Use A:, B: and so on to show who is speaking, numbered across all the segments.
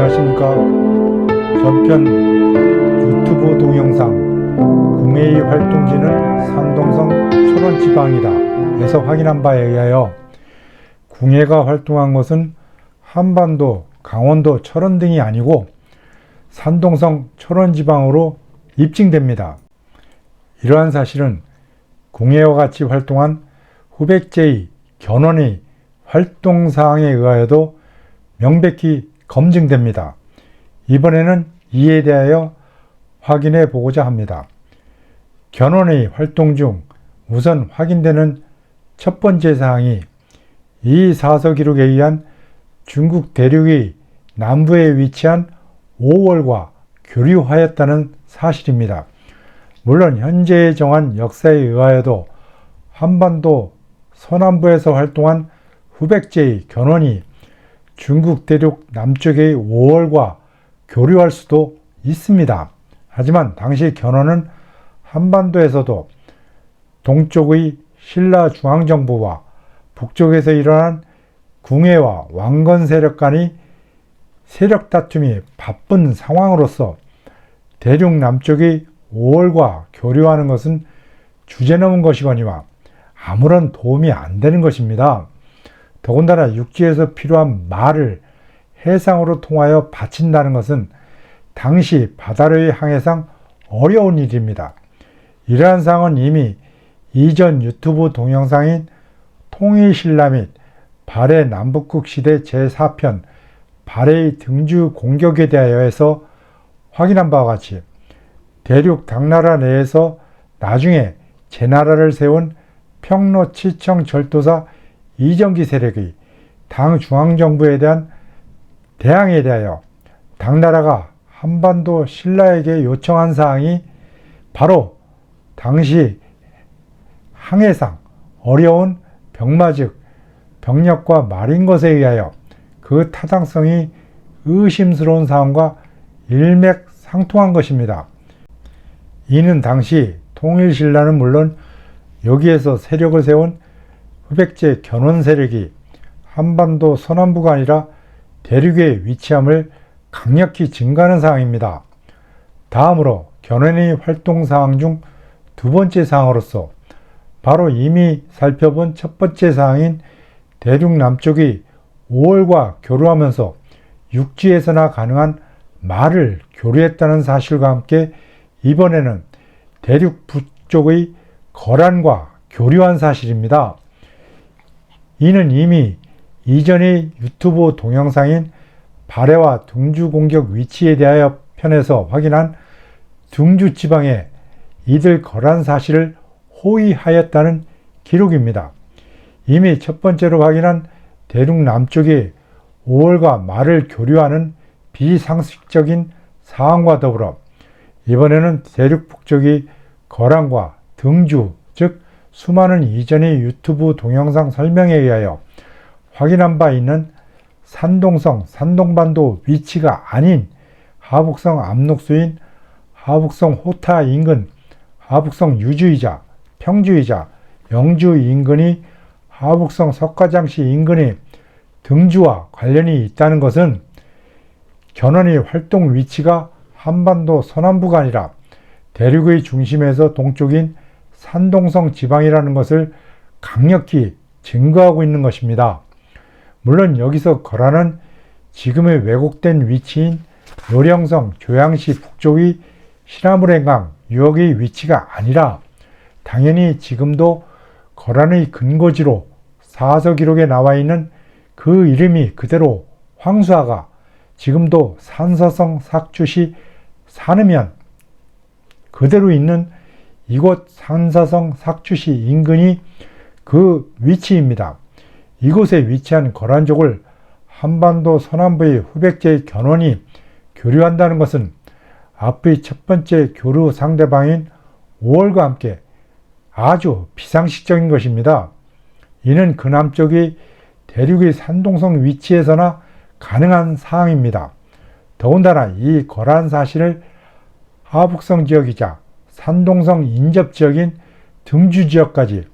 A: 안녕하십니까. 전편 유튜브 동영상 궁예의 활동지는 산동성 초론지방이다 에서 확인한 바에 의하여 궁예가 활동한 것은 한반도, 강원도 철원 등이 아니고 산동성 철원지방으로 입증됩니다. 이러한 사실은 궁예와 같이 활동한 후백제의 견훤의 활동사항에 의하여도 명백히 검증됩니다. 이번에는 이에 대하여 확인해 보고자 합니다. 견훤의 활동 중 우선 확인되는 첫 번째 사항이 이 사서 기록에 의한 중국 대륙의 남부에 위치한 5월과 교류하였다는 사실입니다. 물론 현재에 정한 역사에 의하여도 한반도 서남부에서 활동한 후백제의 견훤이 중국 대륙 남쪽의 5월과 교류할 수도 있습니다. 하지만 당시 견훤은 한반도에서도 동쪽의 신라 중앙정부와 북쪽에서 일어난 궁예와 왕건 세력 간의 세력 다툼이 바쁜 상황으로서 대륙 남쪽의 5월과 교류하는 것은 주제 넘은 것이거니와 아무런 도움이 안 되는 것입니다. 더군다나 육지에서 필요한 말을 해상으로 통하여 바친다는 것은 당시 바다로의 항해상 어려운 일입니다. 이러한 사항은 이미 이전 유튜브 동영상인 통일신라 및 발해 남북국 시대 제4편 발해의 등주 공격에 대하여에서 확인한 바와 같이 대륙 당나라 내에서 나중에 제나라를 세운 평로 치청 절도사 이정기 세력의 당 중앙정부에 대한 대항에 대하여 당나라가 한반도 신라에게 요청한 사항이 바로 당시 항해상 어려운 병마 즉 병력과 말인 것에 의하여 그 타당성이 의심스러운 사항과 일맥상통한 것입니다. 이는 당시 통일신라는 물론 여기에서 세력을 세운 흑백제 견원 세력이 한반도 서남부가 아니라 대륙에 위치함을 강력히 증가하는 사항입니다. 다음으로 견원의 활동 사항 중 두 번째 사항으로서 바로 이미 살펴본 첫 번째 사항인 대륙 남쪽이 5월과 교류하면서 육지에서나 가능한 말을 교류했다는 사실과 함께 이번에는 대륙 북쪽의 거란과 교류한 사실입니다. 이는 이미 이전의 유튜브 동영상인 발해와 둥주 공격 위치에 대하여 편에서 확인한 둥주 지방에 이들 거란 사실을 호의하였다는 기록입니다. 이미 첫 번째로 확인한 대륙 남쪽의 5월과 말을 교류하는 비상식적인 사항과 더불어 이번에는 대륙 북쪽이 거란과 등주, 즉 수많은 이전의 유튜브 동영상 설명에 의하여 확인한 바 있는 산동성, 산동반도 위치가 아닌 하북성 압록수인 하북성 호타 인근, 하북성 유주이자 평주이자 영주 인근이 하북성 석가장시 인근의 등주와 관련이 있다는 것은 견훤의 활동 위치가 한반도 서남부가 아니라 대륙의 중심에서 동쪽인 산동성 지방이라는 것을 강력히 증거하고 있는 것입니다. 물론 여기서 거라는 지금의 왜곡된 위치인 노령성 교양시 북쪽의 시나무랭강 유역의 위치가 아니라 당연히 지금도 거란의 근거지로 사서 기록에 나와 있는 그 이름이 그대로 황수아가 지금도 산서성 삭주시 산으면 그대로 있는 이곳 산사성 삭주시 인근이 그 위치입니다. 이곳에 위치한 거란족을 한반도 서남부의 후백제의 견훤이 교류한다는 것은 앞의 첫 번째 교류 상대방인 5월과 함께 아주 비상식적인 것입니다. 이는 그 남쪽이 대륙의 산동성 위치에서나 가능한 사항입니다. 더군다나 이 거란 사실을 하북성 지역이자 산동성 인접 지역인 등주 지역까지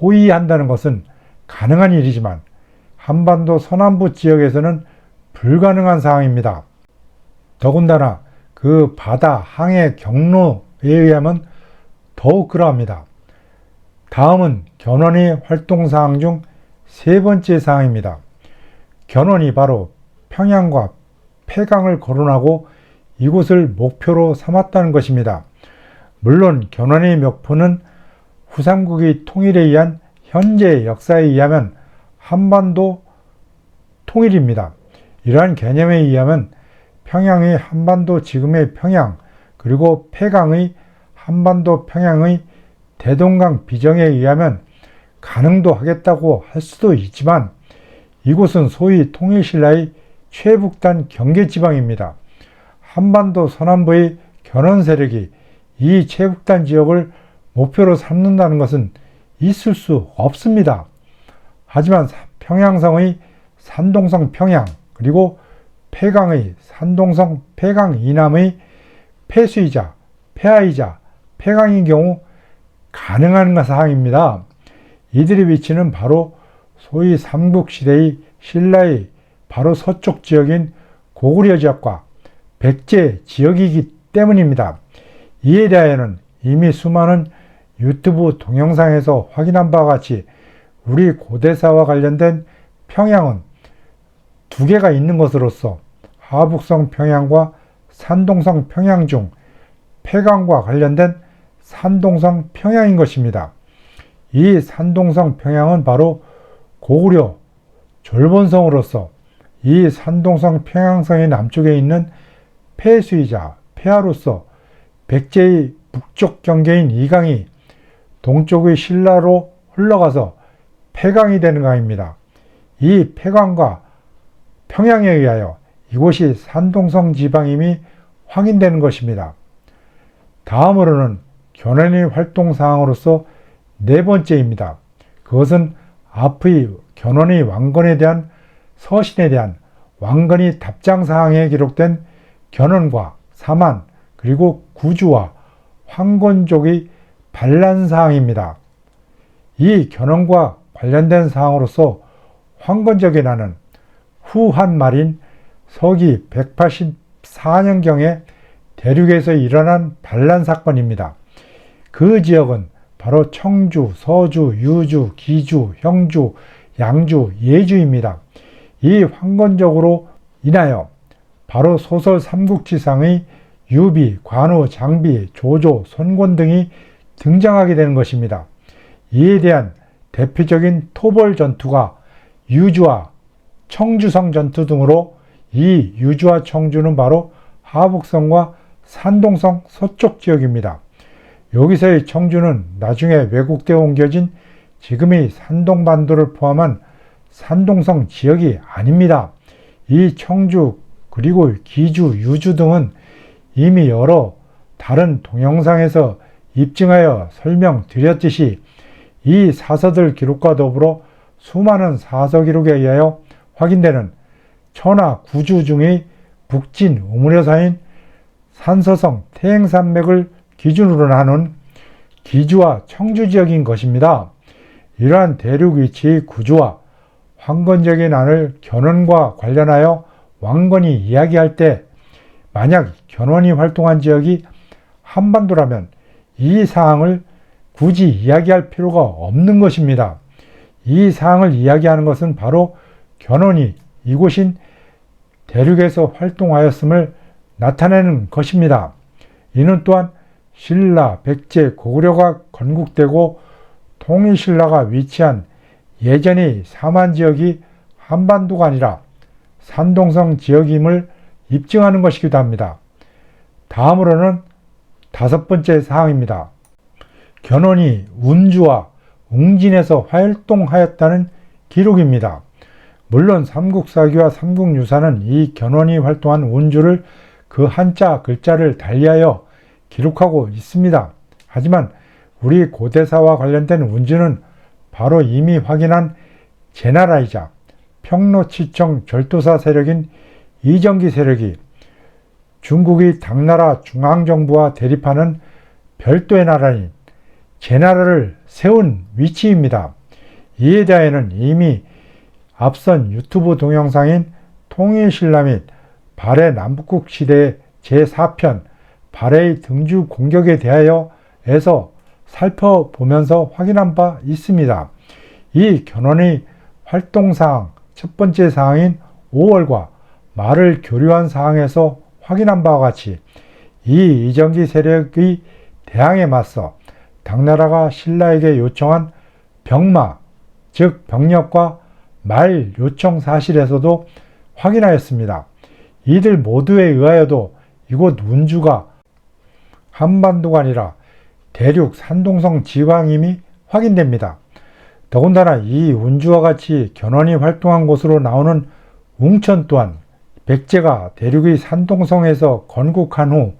A: 호위한다는 것은 가능한 일이지만 한반도 서남부 지역에서는 불가능한 상황입니다. 더군다나 그 바다 항해 경로에 의하면 더욱 그러합니다. 다음은 견훤의 활동 사항 중 세 번째 사항입니다. 견훤이 바로 평양과 폐강을 거론하고 이곳을 목표로 삼았다는 것입니다. 물론 견훤의 묘포는 후삼국의 통일에 의한 현재 역사에 의하면 한반도 통일입니다. 이러한 개념에 의하면 평양의 한반도 지금의 평양 그리고 폐강의 한반도 평양의 대동강 비정에 의하면 가능도 하겠다고 할 수도 있지만 이곳은 소위 통일신라의 최북단 경계지방입니다. 한반도 서남부의 견원 세력이 이 최북단 지역을 목표로 삼는다는 것은 있을 수 없습니다. 하지만 평양성의 산동성 평양 그리고 폐강의 산동성 폐강 이남의 폐수이자 폐하이자 폐강인 경우 가능한 사항입니다. 이들의 위치는 바로 소위 삼국시대의 신라의 바로 서쪽 지역인 고구려 지역과 백제 지역이기 때문입니다. 이에 대하여는 이미 수많은 유튜브 동영상에서 확인한 바와 같이 우리 고대사와 관련된 평양은 두 개가 있는 것으로서 하북성 평양과 산동성 평양 중 폐강과 관련된 산동성 평양인 것입니다. 이 산동성 평양은 바로 고구려 졸본성으로서 이 산동성 평양성의 남쪽에 있는 폐수이자 폐하로서 백제의 북쪽 경계인 이강이 동쪽의 신라로 흘러가서 폐강이 되는 강입니다. 이 폐강과 평양에 의하여 이곳이 산동성 지방임이 확인되는 것입니다. 다음으로는 견훤의 활동 사항으로서 네 번째입니다. 그것은 앞의 견훤의 왕건에 대한 서신에 대한 왕건이 답장 사항에 기록된 견훤과 사만 그리고 구주와 황건족의 반란 사항입니다. 이 견훤과 관련된 사항으로서 황건적의 나는 후한 말인 서기 184년경에 대륙에서 일어난 반란 사건입니다. 그 지역은 바로 청주, 서주, 유주, 기주, 형주, 양주, 예주입니다. 이 황건적으로 인하여 바로 소설 삼국지상의 유비, 관우, 장비, 조조, 손권 등이 등장하게 되는 것입니다. 이에 대한 대표적인 토벌 전투가 유주와 청주성 전투 등으로 이 유주와 청주는 바로 하북성과 산동성 서쪽 지역입니다. 여기서의 청주는 나중에 왜곡되어 옮겨진 지금의 산동반도를 포함한 산동성 지역이 아닙니다. 이 청주 그리고 기주, 유주 등은 이미 여러 다른 동영상에서 입증하여 설명드렸듯이 이 사서들 기록과 더불어 수많은 사서 기록에 의하여 확인되는 천하 구주 중의 북진 우물여사인 산서성 태행산맥을 기준으로 하는 기주와 청주 지역인 것입니다. 이러한 대륙 위치의 구조와 황건적인 안을 견훤과 관련하여 왕건이 이야기할 때 만약 견훤이 활동한 지역이 한반도라면 이 사항을 굳이 이야기할 필요가 없는 것입니다. 이 사항을 이야기하는 것은 바로 견훤이 이곳인 대륙에서 활동하였음을 나타내는 것입니다. 이는 또한 신라, 백제, 고구려가 건국되고 통일신라가 위치한 예전의 사만 지역이 한반도가 아니라 산동성 지역임을 입증하는 것이기도 합니다. 다음으로는 다섯 번째 사항입니다. 견훤이 운주와 웅진에서 활동하였다는 기록입니다. 물론 삼국사기와 삼국유사는 이 견훤이 활동한 운주를 그 한자 글자를 달리하여 기록하고 있습니다. 하지만 우리 고대사와 관련된 운주는 바로 이미 확인한 제나라이자 평로치청 절도사 세력인 이정기 세력이 중국의 당나라 중앙정부와 대립하는 별도의 나라인 제나라를 세운 위치입니다. 이에 대하여는 이미 앞선 유튜브 동영상인 통일신라 및 발해 남북국 시대 제4편 발해의 등주 공격에 대하여에서 살펴보면서 확인한 바 있습니다. 이 견훤의 활동사항 첫 번째 사항인 5월과 말을 교류한 사항에서 확인한 바와 같이 이 이정기 세력의 대항에 맞서 당나라가 신라에게 요청한 병마, 즉 병력과 말 요청 사실에서도 확인하였습니다. 이들 모두에 의하여도 이곳 운주가 한반도가 아니라 대륙 산동성 지방임이 확인됩니다. 더군다나 이 운주와 같이 견훤이 활동한 곳으로 나오는 웅천 또한 백제가 대륙의 산동성에서 건국한 후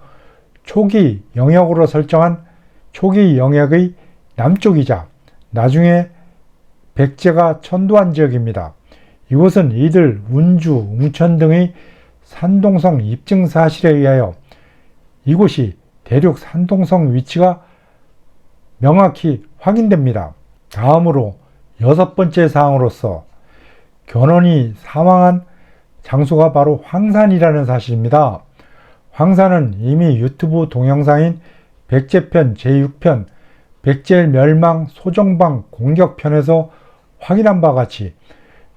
A: 초기 영역으로 설정한 초기 영역의 남쪽이자 나중에 백제가 천도한 지역입니다. 이곳은 이들 운주, 웅천 등의 산동성 입증 사실에 의하여 이곳이 대륙 산동성 위치가 명확히 확인됩니다. 다음으로 여섯 번째 사항으로서 견훤이 사망한 장소가 바로 황산이라는 사실입니다. 황산은 이미 유튜브 동영상인 백제편 제6편 백제 멸망 소정방 공격편에서 확인한 바와 같이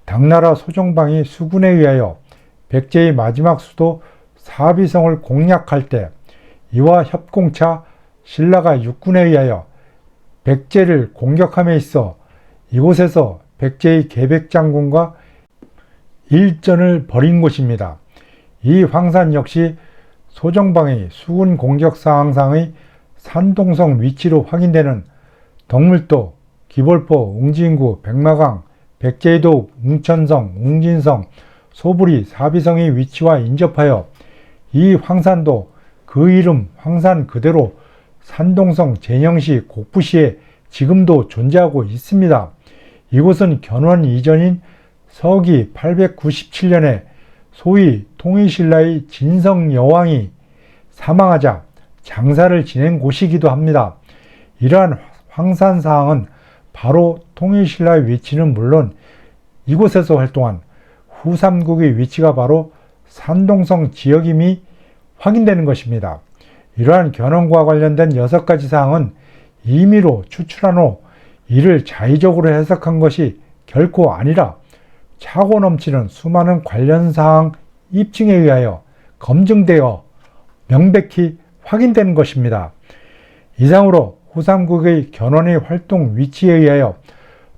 A: 당나라 소정방이 수군에 의하여 백제의 마지막 수도 사비성을 공략할 때 이와 협공차 신라가 육군에 의하여 백제를 공격함에 있어 이곳에서 백제의 계백장군과 일전을 벌인 곳입니다. 이 황산 역시 소정방의 수군 공격 사항상의 산동성 위치로 확인되는 덕물도, 기볼포, 웅진구, 백마강, 백제도, 웅천성, 웅진성, 소불이, 사비성의 위치와 인접하여 이 황산도 그 이름 황산 그대로 산동성 제녕시 곡부시에 지금도 존재하고 있습니다. 이곳은 견원 이전인 서기 897년에 소위 통일신라의 진성 여왕이 사망하자 장사를 지낸 곳이기도 합니다. 이러한 황산 사항은 바로 통일신라의 위치는 물론 이곳에서 활동한 후삼국의 위치가 바로 산동성 지역임이 확인되는 것입니다. 이러한 견훤과 관련된 여섯 가지 사항은 임의로 추출한 후 이를 자의적으로 해석한 것이 결코 아니라 차고 넘치는 수많은 관련 사항 입증에 의하여 검증되어 명백히 확인되는 것입니다. 이상으로 후삼국의 견훤의 활동 위치에 의하여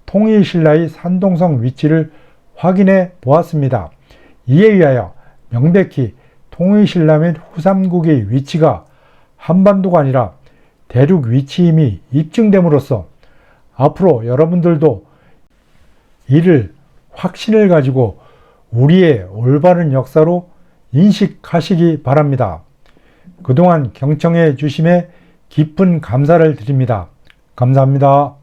A: 통일신라의 산동성 위치를 확인해 보았습니다. 이에 의하여 명백히 통일신라 및 후삼국의 위치가 한반도가 아니라 대륙 위치임이 입증됨으로써 앞으로 여러분들도 이를 확신을 가지고 우리의 올바른 역사로 인식하시기 바랍니다. 그동안 경청해 주심에 깊은 감사를 드립니다. 감사합니다.